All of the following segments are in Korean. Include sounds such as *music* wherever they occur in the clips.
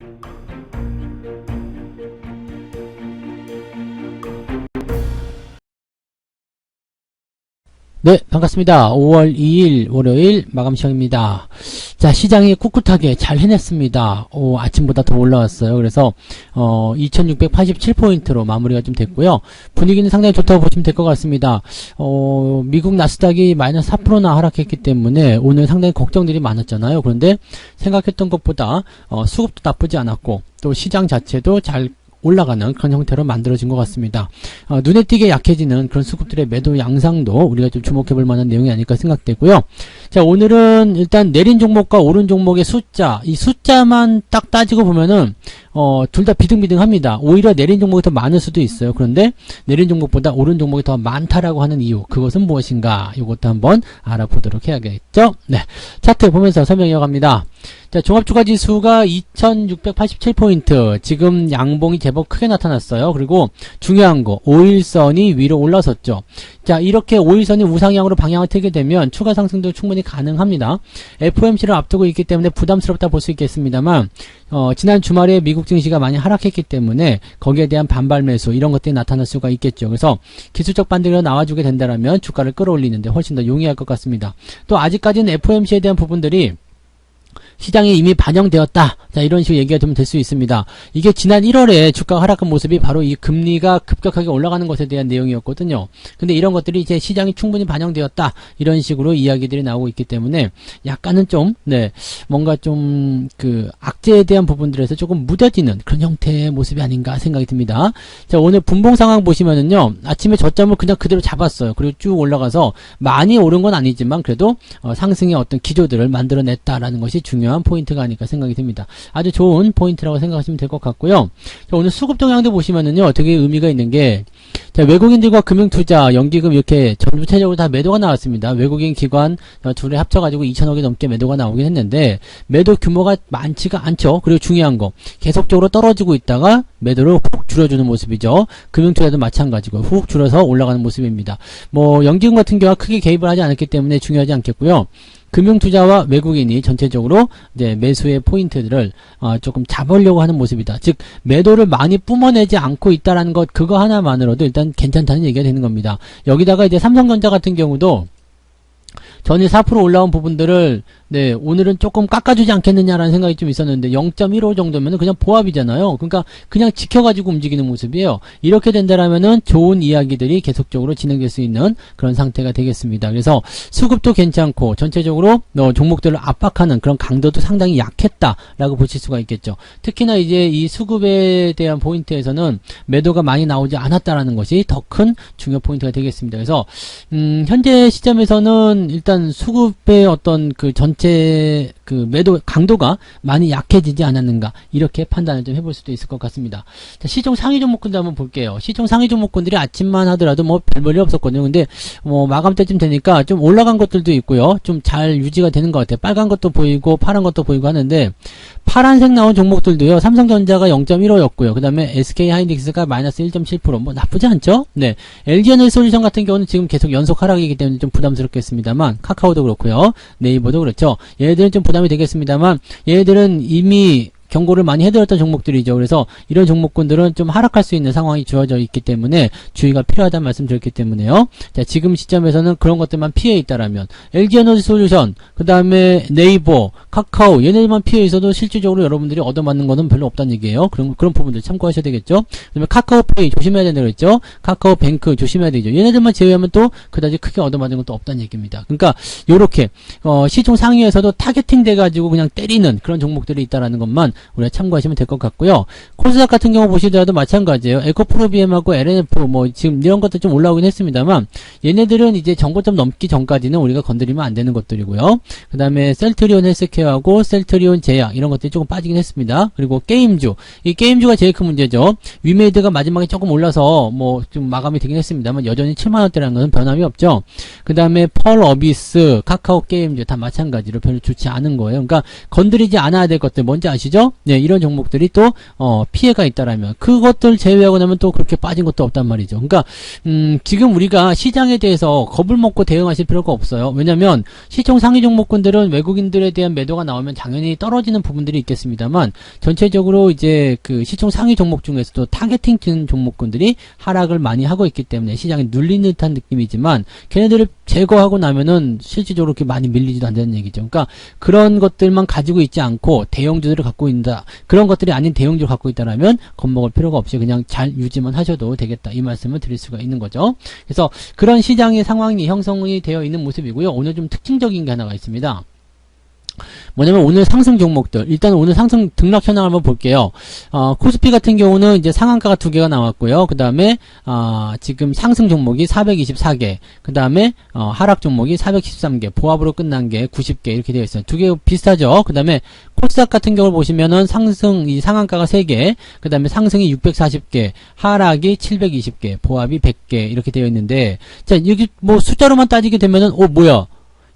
you 네, 반갑습니다. 5월 2일 월요일 마감 시간입니다. 자, 시장이 꿋꿋하게 잘 해냈습니다. 오, 아침보다 더 올라왔어요. 그래서 어, 2687포인트로 마무리가 좀 됐고요. 분위기는 상당히 좋다고 보시면 될 것 같습니다. 어, 미국 나스닥이 마이너스 4%나 하락했기 때문에 오늘 상당히 걱정들이 많았잖아요. 그런데 생각했던 것보다 어, 수급도 나쁘지 않았고 또 시장 자체도 잘 올라가는 그런 형태로 만들어진 것 같습니다. 어, 눈에 띄게 약해지는 그런 수급들의 매도 양상도 우리가 좀 주목해 볼 만한 내용이 아닐까 생각되고요. 자, 오늘은 일단 내린 종목과 오른 종목의 숫자, 이 숫자만 딱 따지고 보면은 어, 둘 다 비등비등합니다. 오히려 내린 종목이 더 많을 수도 있어요. 그런데 내린 종목보다 오른 종목이 더 많다라고 하는 이유, 그것은 무엇인가? 이것도 한번 알아보도록 해야겠죠? 네. 차트 보면서 설명해 갑니다. 자, 종합주가 지수가 2687포인트. 지금 양봉이 제법 크게 나타났어요. 그리고 중요한 거, 5일선이 위로 올라섰죠. 자, 이렇게 5일선이 우상향으로 방향을 틀게 되면 추가 상승도 충분히 가능합니다. FOMC를 앞두고 있기 때문에 부담스럽다 볼 수 있겠습니다만, 어, 지난 주말에 미국 증시가 많이 하락했기 때문에 거기에 대한 반발 매수 이런 것들이 나타날 수가 있겠죠. 그래서 기술적 반등이 나와주게 된다면 주가를 끌어올리는데 훨씬 더 용이할 것 같습니다. 또 아직까지는 FOMC에 대한 부분들이 시장에 이미 반영되었다. 자, 이런 식으로 얘기가 좀 될 수 있습니다. 이게 지난 1월에 주가가 하락한 모습이 바로 이 금리가 급격하게 올라가는 것에 대한 내용이었거든요. 근데 이런 것들이 이제 시장이 충분히 반영되었다. 이런 식으로 이야기들이 나오고 있기 때문에 약간은 좀, 네, 뭔가 좀 그 악재에 대한 부분들에서 조금 무뎌지는 그런 형태의 모습이 아닌가 생각이 듭니다. 자, 오늘 분봉 상황 보시면은요, 아침에 저점을 그냥 그대로 잡았어요. 그리고 쭉 올라가서 많이 오른 건 아니지만 그래도 어, 상승의 어떤 기조들을 만들어냈다라는 것이 중요 한 포인트가 아닐까 생각이 듭니다. 아주 좋은 포인트라고 생각하시면 될 것 같고요. 자, 오늘 수급 동향도 보시면은요, 되게 의미가 있는 게, 자, 외국인들과 금융투자, 연기금 이렇게 전부체적으로 다 매도가 나왔습니다. 외국인 기관 어, 둘이 합쳐가지고 2천억이 넘게 매도가 나오긴 했는데, 매도 규모가 많지가 않죠. 그리고 중요한 거, 계속적으로 떨어지고 있다가 매도를 훅 줄여주는 모습이죠. 금융투자도 마찬가지고 훅 줄여서 올라가는 모습입니다. 뭐 연기금 같은 경우가 크게 개입을 하지 않았기 때문에 중요하지 않겠고요. 금융투자와 외국인이 전체적으로 이제 매수의 포인트들을 어, 조금 잡으려고 하는 모습이다. 즉 매도를 많이 뿜어내지 않고 있다라는 것 그거 하나만으로도 일단 괜찮다는 얘기가 되는 겁니다. 여기다가 이제 삼성전자 같은 경우도 전일 4% 올라온 부분들을 네, 오늘은 조금 깎아주지 않겠느냐라는 생각이 좀 있었는데 0.15 정도면은 그냥 보합이잖아요. 그러니까 그냥 지켜가지고 움직이는 모습이에요. 이렇게 된다라면은 좋은 이야기들이 계속적으로 진행될 수 있는 그런 상태가 되겠습니다. 그래서 수급도 괜찮고 전체적으로 어, 종목들을 압박하는 그런 강도도 상당히 약했다라고 보실 수가 있겠죠. 특히나 이제 이 수급에 대한 포인트에서는 매도가 많이 나오지 않았다라는 것이 더 큰 중요 포인트가 되겠습니다. 그래서 음, 현재 시점에서는 일단 수급의 어떤 그 전체 그 매도 강도가 많이 약해지지 않았는가 이렇게 판단을 좀 해볼 수도 있을 것 같습니다. 자, 시종 상위 종목군들 한번 볼게요. 시종 상위 종목군들이 아침만 하더라도 뭐 별 볼일 없었거든요. 근데 뭐 마감 때쯤 되니까 좀 올라간 것들도 있고요. 좀 잘 유지가 되는 것 같아요. 빨간 것도 보이고 파란 것도 보이고 하는데 파란색 나온 종목들도요. 삼성전자가 0.15였고요. 그 다음에 SK 하이닉스가 마이너스 1.7%뭐 나쁘지 않죠? 네. LG에너지 솔루션 같은 경우는 지금 계속 연속 하락이기 때문에 좀 부담스럽겠습니다만 카카오도 그렇고요. 네이버도 그렇죠. 얘네들은 좀 부담이 되겠습니다만 얘네들은 이미 경고를 많이 해드렸던 종목들이죠. 그래서 이런 종목군들은 좀 하락할 수 있는 상황이 주어져 있기 때문에 주의가 필요하다는 말씀 드렸기 때문에요. 자, 지금 시점에서는 그런 것들만 피해 있다라면 LG에너지 솔루션, 그 다음에 네이버, 카카오 얘네들만 피해 있어도 실질적으로 여러분들이 얻어맞는 거는 별로 없다는 얘기예요. 그런 그런 부분들 참고하셔야 되겠죠. 그다음에 카카오페이 조심해야 된다고 그랬죠. 카카오뱅크 조심해야 되죠. 얘네들만 제외하면 또 그다지 크게 얻어맞는 것도 없다는 얘기입니다. 그러니까 요렇게 어, 시총 상위에서도 타겟팅 돼가지고 그냥 때리는 그런 종목들이 있다라는 것만 우리가 참고하시면 될 것 같고요. 코스닥 같은 경우 보시더라도 마찬가지예요. 에코프로비엠하고 LNF 뭐 지금 이런 것들 좀 올라오긴 했습니다만 얘네들은 이제 정고점 넘기 전까지는 우리가 건드리면 안 되는 것들이고요. 그 다음에 셀트리온 헬스케어하고 셀트리온 제약 이런 것들이 조금 빠지긴 했습니다. 그리고 게임주 이 게임주가 제일 큰 문제죠. 위메이드가 마지막에 조금 올라서 뭐 좀 마감이 되긴 했습니다만 여전히 7만 원대라는 것은 변함이 없죠. 그 다음에 펄 어비스, 카카오 게임주 다 마찬가지로 별로 좋지 않은 거예요. 그러니까 건드리지 않아야 될 것들 뭔지 아시죠? 네, 이런 종목들이 또, 어, 피해가 있다라면, 그것들 제외하고 나면 또 그렇게 빠진 것도 없단 말이죠. 그러니까, 음, 지금 우리가 시장에 대해서 겁을 먹고 대응하실 필요가 없어요. 왜냐면, 시총 상위 종목군들은 외국인들에 대한 매도가 나오면 당연히 떨어지는 부분들이 있겠습니다만, 전체적으로 이제 그 시총 상위 종목 중에서도 타겟팅 튼 종목군들이 하락을 많이 하고 있기 때문에 시장이 눌리는 듯한 느낌이지만, 걔네들을 제거하고 나면은 실질적으로 그렇게 많이 밀리지도 않는다는 얘기죠. 그러니까 그런 것들만 가지고 있지 않고 대형주들을 갖고 있다. 그런 것들이 아닌 대형주를 갖고 있다라면 겁먹을 필요가 없이 그냥 잘 유지만 하셔도 되겠다. 이 말씀을 드릴 수가 있는 거죠. 그래서 그런 시장의 상황이 형성이 되어 있는 모습이고요. 오늘 좀 특징적인 게 하나가 있습니다. 뭐냐면 오늘 상승 종목들. 일단 오늘 상승 등락 현황 한번 볼게요. 어, 코스피 같은 경우는 이제 상한가가 두 개가 나왔고요. 그 다음에 어, 지금 상승 종목이 424개, 그 다음에 어, 하락 종목이 413개, 보합으로 끝난 게 90개. 이렇게 되어 있어요. 두 개 비슷하죠. 그 다음에 코스닥 같은 경우를 보시면은 상승 이 상한가가 3개, 그 다음에 상승이 640개, 하락이 720개, 보합이 100개. 이렇게 되어 있는데 자 여기 뭐 숫자로만 따지게 되면은 어 뭐야?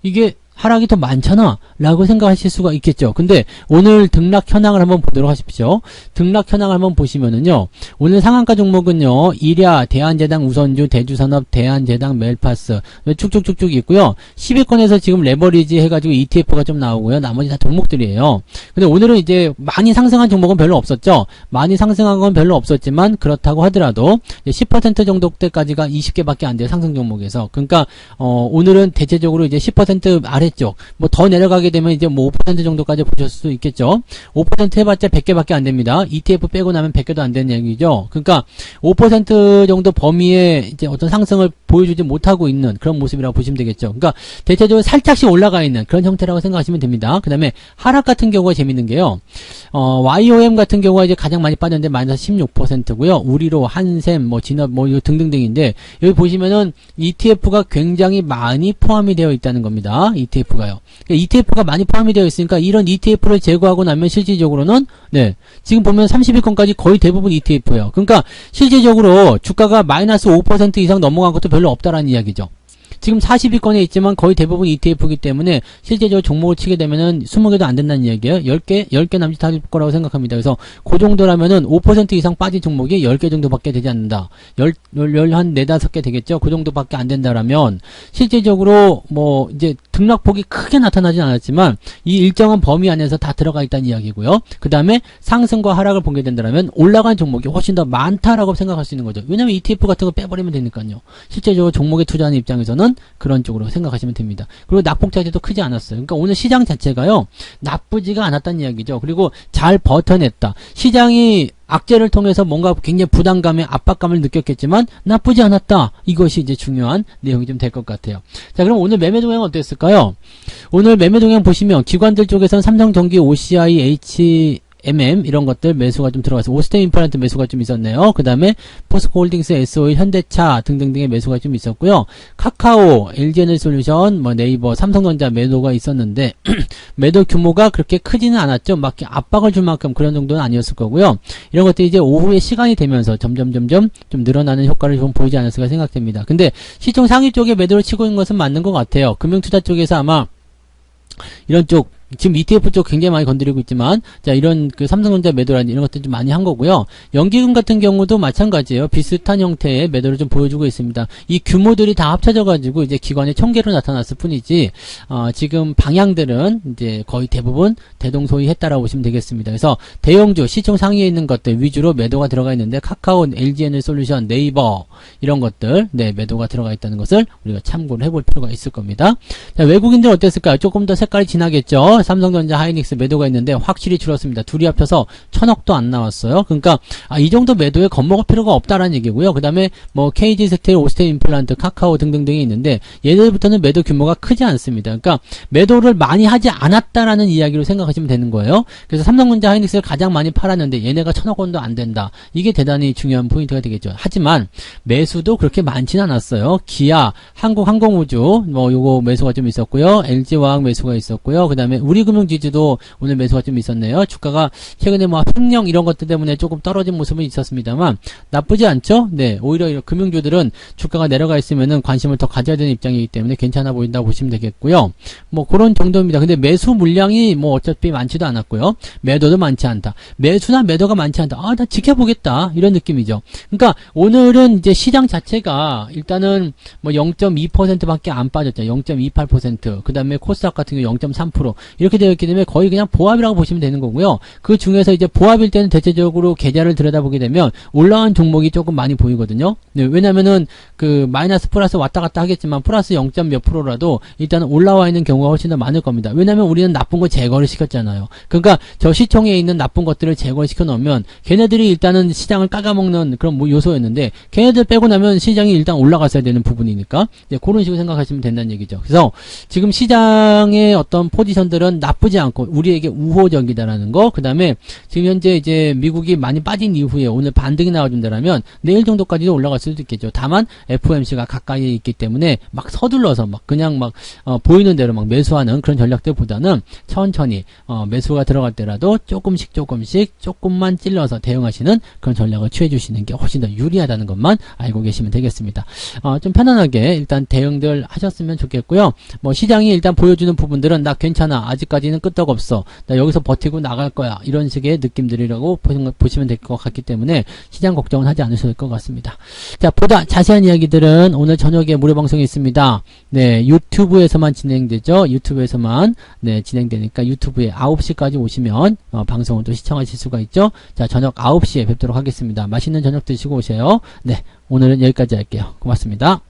이게 하락이 더 많잖아. 라고 생각하실 수가 있겠죠. 근데 오늘 등락 현황을 한번 보도록 하십시오. 등락 현황을 한번 보시면은요. 오늘 상한가 종목은요. 일야 대한제당 우선주 대주산업 대한제당 멜파스. 쭉쭉쭉쭉 있고요. 10위권에서 지금 레버리지 해가지고 ETF가 좀 나오고요. 나머지 다 종목들이에요. 근데 오늘은 이제 많이 상승한 종목은 별로 없었죠. 많이 상승한 건 별로 없었지만 그렇다고 하더라도 10% 정도 때까지가 20개밖에 안 돼요 상승 종목에서. 그러니까 어, 오늘은 대체적으로 이제 10% 아래 아래쪽 뭐 더 내려가게 되면 이제 뭐 5% 정도까지 보실 수도 있겠죠. 5% 해봤자 100개밖에 안 됩니다. ETF 빼고 나면 100개도 안 되는 얘기죠. 그러니까 5% 정도 범위의 이제 어떤 상승을 보여주지 못하고 있는 그런 모습이라고 보시면 되겠죠. 그러니까 대체적으로 살짝씩 올라가 있는 그런 형태라고 생각하시면 됩니다. 그 다음에 하락 같은 경우가 재밌는 게요. 어, YOM 같은 경우가 이제 가장 많이 빠졌는데 마이너스 16%고요. 우리로, 한샘, 뭐 진업, 뭐 등등등인데 여기 보시면은 ETF가 굉장히 많이 포함이 되어 있다는 겁니다. ETF가요. 그러니까 ETF가 많이 포함이 되어 있으니까 이런 ETF를 제거하고 나면 실질적으로는 네 지금 보면 30위권까지 거의 대부분 ETF예요. 그러니까 실질적으로 주가가 마이너스 5% 이상 넘어간 것도 별로 없다라는 이야기죠. 지금 40위권에 있지만 거의 대부분 ETF이기 때문에 실제적으로 종목을 치게 되면은 20개도 안 된다는 이야기예요. 10개, 10개 남짓 할 거라고 생각합니다. 그래서 그 정도라면은 5% 이상 빠진 종목이 10개 정도밖에 되지 않는다. 10, 10, 한 4, 5개 되겠죠? 그 정도밖에 안 된다라면 실제적으로 뭐 이제 등락폭이 크게 나타나진 않았지만 이 일정한 범위 안에서 다 들어가 있다는 이야기고요. 그 다음에 상승과 하락을 보게 된다면 올라간 종목이 훨씬 더 많다라고 생각할 수 있는 거죠. 왜냐면 ETF 같은 거 빼버리면 되니까요. 실제적으로 종목에 투자하는 입장에서는 그런 쪽으로 생각하시면 됩니다. 그리고 낙폭 자체도 크지 않았어요. 그러니까 오늘 시장 자체가요. 나쁘지가 않았다는 이야기죠. 그리고 잘 버텨냈다. 시장이 악재를 통해서 뭔가 굉장히 부담감에 압박감을 느꼈겠지만 나쁘지 않았다. 이것이 이제 중요한 내용이 좀 될 것 같아요. 자, 그럼 오늘 매매 동향 어땠을까요? 오늘 매매 동향 보시면 기관들 쪽에서는 삼성전기, OCI, H MM 이런 것들 매수가 좀 들어가서 오스템 임플란트 매수가 좀 있었네요. 그 다음에 포스코 홀딩스, SOE, 현대차 등등등의 매수가 좀 있었고요. 카카오, LG에너지 솔루션, 뭐 네이버, 삼성전자 매도가 있었는데 *clears throat* 매도 규모가 그렇게 크지는 않았죠. 막 압박을 줄 만큼 그런 정도는 아니었을 거고요. 이런 것들이 이제 오후에 시간이 되면서 점점 점점 좀 늘어나는 효과를 좀 보이지 않았을까 생각됩니다. 근데 시총 상위 쪽에 매도를 치고 있는 것은 맞는 것 같아요. 금융투자 쪽에서 아마 이런 쪽 지금 ETF 쪽 굉장히 많이 건드리고 있지만 자 이런 그 삼성전자 매도라든지 이런 것들 좀 많이 한 거고요. 연기금 같은 경우도 마찬가지예요. 비슷한 형태의 매도를 좀 보여주고 있습니다. 이 규모들이 다 합쳐져 가지고 이제 기관의 총계로 나타났을 뿐이지 어, 지금 방향들은 이제 거의 대부분 대동소이했다라고 보시면 되겠습니다. 그래서 대형주 시총 상위에 있는 것들 위주로 매도가 들어가 있는데 카카오, LG에너솔루션, 네이버 이런 것들 네 매도가 들어가 있다는 것을 우리가 참고를 해볼 필요가 있을 겁니다. 자, 외국인들 어땠을까요? 조금 더 색깔이 진하겠죠. 삼성전자, 하이닉스 매도가 있는데 확실히 줄었습니다. 둘이 합쳐서 천억도 안 나왔어요. 그러니까 아, 이 정도 매도에 겁먹을 필요가 없다라는 얘기고요. 그 다음에 뭐 KG 스테일, 오스테인 임플란트, 카카오 등등등이 있는데 얘들부터는 매도 규모가 크지 않습니다. 그러니까 매도를 많이 하지 않았다라는 이야기로 생각하시면 되는 거예요. 그래서 삼성전자, 하이닉스를 가장 많이 팔았는데 얘네가 천억 원도 안 된다. 이게 대단히 중요한 포인트가 되겠죠. 하지만 매수도 그렇게 많지는 않았어요. 기아, 한국항공우주 뭐 요거 매수가 좀 있었고요. LG화학 매수가 있었고요. 그 다음에 우리 금융지주도 오늘 매수가 좀 있었네요. 주가가 최근에 뭐 횡령 이런 것들 때문에 조금 떨어진 모습은 있었습니다만 나쁘지 않죠? 네, 오히려 이런 금융주들은 주가가 내려가 있으면은 관심을 더 가져야 되는 입장이기 때문에 괜찮아 보인다고 보시면 되겠고요. 뭐 그런 정도입니다. 근데 매수 물량이 뭐 어차피 많지도 않았고요. 매도도 많지 않다. 매수나 매도가 많지 않다. 아, 나 지켜보겠다. 이런 느낌이죠. 그러니까 오늘은 이제 시장 자체가 일단은 뭐 0.2%밖에 안 빠졌죠. 0.28%. 그 다음에 코스닥 같은 경우 0.3% 이렇게 되어 있기 때문에 거의 그냥 보합이라고 보시면 되는 거고요. 그 중에서 이제 보합일 때는 대체적으로 계좌를 들여다보게 되면 올라온 종목이 조금 많이 보이거든요. 네, 왜냐면은 그 마이너스 플러스 왔다 갔다 하겠지만 플러스 0. 몇 프로라도 일단은 올라와 있는 경우가 훨씬 더 많을 겁니다. 왜냐면 우리는 나쁜 거 제거를 시켰잖아요. 그러니까 저 시총에 있는 나쁜 것들을 제거를 시켜 놓으면 걔네들이 일단은 시장을 까가먹는 그런 뭐 요소였는데 걔네들 빼고 나면 시장이 일단 올라갔어야 되는 부분이니까 네, 그런 식으로 생각하시면 된다는 얘기죠. 그래서 지금 시장의 어떤 포지션들은 나쁘지 않고 우리에게 우호적이다라는 거. 그 다음에 지금 현재 이제 미국이 많이 빠진 이후에 오늘 반등이 나와준다라면 내일 정도까지도 올라갈 수도 있겠죠. 다만 FOMC가 가까이에 있기 때문에 막 서둘러서 막 그냥 막 어, 보이는 대로 막 매수하는 그런 전략들보다는 천천히 어, 매수가 들어갈 때라도 조금씩 조금씩 조금만 찔러서 대응하시는 그런 전략을 취해 주시는 게 훨씬 더 유리하다는 것만 알고 계시면 되겠습니다. 어, 좀 편안하게 일단 대응들 하셨으면 좋겠고요. 뭐 시장이 일단 보여주는 부분들은 나 괜찮아. 아직 까지는 끄떡 없어. 나 여기서 버티고 나갈 거야. 이런 식의 느낌들이라고 보- 보시면 될 것 같기 때문에 시장 걱정은 하지 않으셔도 될 것 같습니다. 자, 보다 자세한 이야기들은 오늘 저녁에 무료 방송이 있습니다. 네, 유튜브에서만 진행되죠. 유튜브에서만 네, 진행되니까 유튜브에 9시까지 오시면 어, 방송을 또 시청하실 수가 있죠. 자, 저녁 9시에 뵙도록 하겠습니다. 맛있는 저녁 드시고 오세요. 네, 오늘은 여기까지 할게요. 고맙습니다.